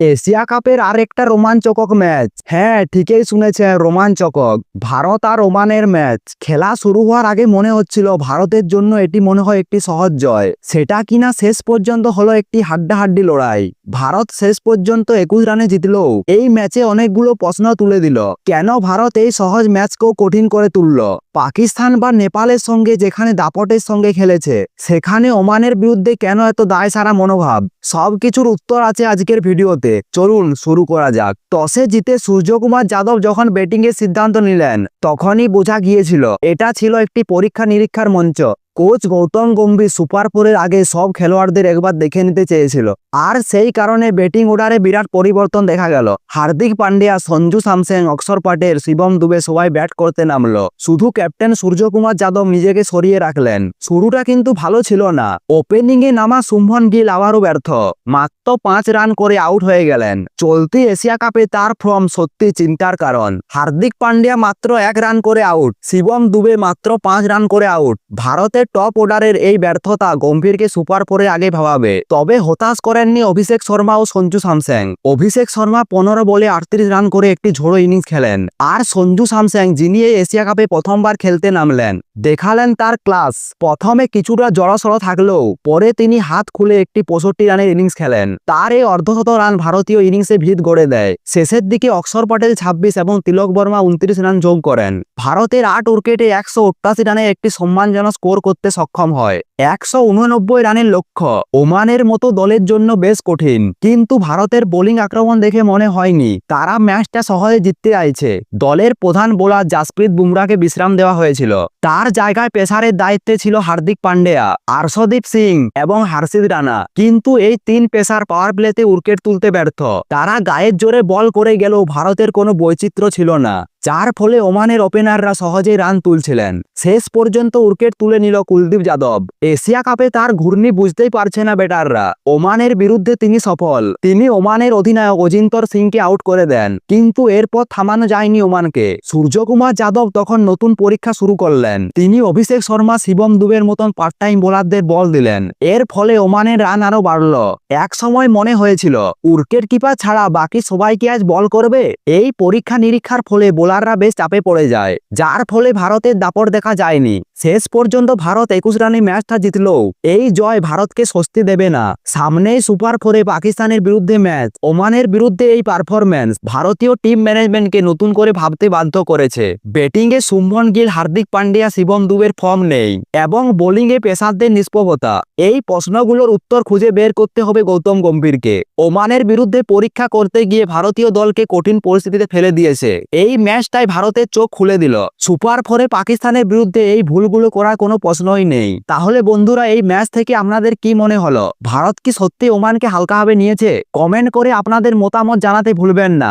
Asia কাপের আরেকটা রোমাঞ্চকক match হ্যাঁ ঠিকই শুনেছেন রোমাঞ্চকক ভারত আর ওমানের ম্যাচ খেলা শুরু হওয়ার আগে মনে হচ্ছিল ভারতের জন্য এটি মনে হয় একটি সহজ জয়। সেটা কিনা শেষ পর্যন্ত হলো একটি হাড্ডাহাড্ডি লড়াই। ভারত শেষ পর্যন্ত একুশ রানে জিতলো। এই ম্যাচে অনেকগুলো প্রশ্ন তুলে দিল। কেন ভারত এই সহজ ম্যাচকেও কঠিন করে তুলল? পাকিস্তান বা নেপালের সঙ্গে যেখানে দাপটের সঙ্গে খেলেছে, সেখানে ওমানের বিরুদ্ধে কেন এত দায় সারা মনোভাব? সবকিছুর উত্তর আছে আজকের ভিডিওতে। চলুন শুরু করা যাক। টসে জিতে সূর্যকুমার যাদব যখন ব্যাটিংয়ের সিদ্ধান্ত নিলেন, তখনই বোঝা গিয়েছিল, এটা ছিল একটি পরীক্ষা নিরীক্ষার মঞ্চ। কোচ গৌতম গম্ভীর সুপার ফোরের আগে সব খেলোয়াড়দের একবার দেখে নিতে চেয়েছিল। আর সেই কারণে ব্যাটিং অর্ডারে বিরাট পরিবর্তন দেখা গেল। হার্দিক পান্ডিয়া, সঞ্জু স্যামসেং, অক্ষর প্যাটেল শিবম দুবে সবাই ব্যাট করতে নামলো। শুধু ক্যাপ্টেন সূর্যকুমার যাদব নিজেকে সরিয়ে রাখলেন। শুরুটা কিন্তু ভালো ছিল না। ওপেনিং এ নামা শুভন গিল আবারও ব্যর্থ। মাত্র পাঁচ রান করে আউট হয়ে গেলেন। চলতি এশিয়া কাপে তার ফর্ম সত্যি চিন্তার কারণ। হার্দিক পান্ডিয়া মাত্র এক রান করে আউট। শিবম দুবে মাত্র পাঁচ রান করে আউট। ভারতের টপ অর্ডারের এই ব্যর্থতা গম্ভীরকে সুপার ফোরে আগে ভাবাবে। তবে হতাশ করেননি অভিষেক শর্মা ও সঞ্জু স্যামসেং। অভিষেক শর্মা পনেরো বলে আটত্রিশ রান করে একটি ঝোড়ো ইনিংস খেলেন। আর সঞ্জু স্যামসেং, যিনি এই এশিয়া কাপে প্রথমবার খেলতে নামলেন, দেখালেন তার ক্লাস প্রথমে কিছুটা জড়সড় থাকলেও পরে তিনি হাত খুলে একটি পঁয়ষট্টি রানের ইনিংস খেলেন। তার এই অর্ধশত রান ভারতীয় ইনিংসে ভিত গড়ে দেয়। শেষের দিকে অক্ষর পটেল ছাব্বিশ এবং তিলক বর্মা উনত্রিশ রান যোগ করেন। ভারতের আট উইকেটে একশো রানের একটি সম্মানজনক স্কোর করতে সক্ষম হয়। একশো উননব্বই রানের লক্ষ্য, ওমানের মতো দলের জন্য বেশ কঠিন। কিন্তু ভারতের বোলিং আক্রমণ দেখে মনে হয়নি। তারা ম্যাচটা সহজে জিততে চাইছে। দলের প্রধান বোলার জাসপ্রীত বুমরাকে বিশ্রাম দেওয়া হয়েছিল। তার জায়গায় পেসারের দায়িত্বে ছিল হার্দিক পান্ডেয়া, আর্শদীপ সিং এবং হার্ষিদ রানা। কিন্তু এই তিন পেসার পাওয়ার প্লেতে উইকেট তুলতে ব্যর্থ। তারা গায়ের জোরে বল করে গেলেও ভারতের কোনো বৈচিত্র্য ছিল না। যার ফলে ওমানের ওপেনাররা সহজেই রান তুলছিলেন। শেষ পর্যন্ত উইকেট তুলে নিল কুলদীপ যাদব। এশিয়া কাপে তার ঘূর্ণি বুঝতেই পারছে না ব্যাটাররা। ওমানের বিরুদ্ধে তিনি সফল। তিনি ওমানের অধিনায়ক অজিন্তর সিংকে আউট করে দেন। কিন্তু এরপর থামানো যায়নি ওমানকে। সূর্যকুমার যাদব তখন নতুন পরীক্ষা শুরু করলেন। তিনি অভিষেক শর্মা, শিবম দুবের মতন পার্ট টাইম বোলারদের বল দিলেন। এর ফলে ওমানের রান আরও বাড়ল। এক সময় মনে হয়েছিল উইকেট কিপার ছাড়া বাকি সবাইকে আজ বল করবে? এই পরীক্ষা নিরীক্ষার ফলে বোলাররা বেশ চাপে পড়ে যায়, যার ফলে ভারতের দাপট দেখা যায়নি। শেষ পর্যন্ত ভারত একুশ রানে ম্যাচটা জিতলেও এই জয় ভারতকে স্বস্তি দেবে না। সামনেই সুপার ফোরে পাকিস্তানের বিরুদ্ধে ম্যাচ, ওমানের বিরুদ্ধে এই পারফরম্যান্স, ভারতীয় টিম ম্যানেজমেন্টকে নতুন করে ভাবতে বাধ্য করেছে। ব্যাটিংয়ে শুভন গিল, হার্দিক পান্ডিয়া, শিবম দুবের ফর্ম নেই, এবং বোলিংয়ে পেসারদের নিষ্প্রভতা। এই প্রশ্নগুলোর উত্তর খুঁজে বের করতে হবে গৌতম গম্ভীরকে। ওমানের বিরুদ্ধে পরীক্ষা করতে গিয়ে ভারতীয় দলকে কঠিন পরিস্থিতিতে ফেলে দিয়েছে। এই ম্যাচটাই ভারতের চোখ খুলে দিল। সুপার ফোরে পাকিস্তানের বিরুদ্ধে এই ভুলগুলো করার কোনো প্রশ্নই নেই। তাহলে বন্ধুরা, এই ম্যাচ থেকে আপনাদের কি মনে হলো? ভারত কি সত্যি ওমানকে হালকাভাবে নিয়েছে? কমেন্ট করে আপনাদের মতামত জানাতে ভুলবেন না।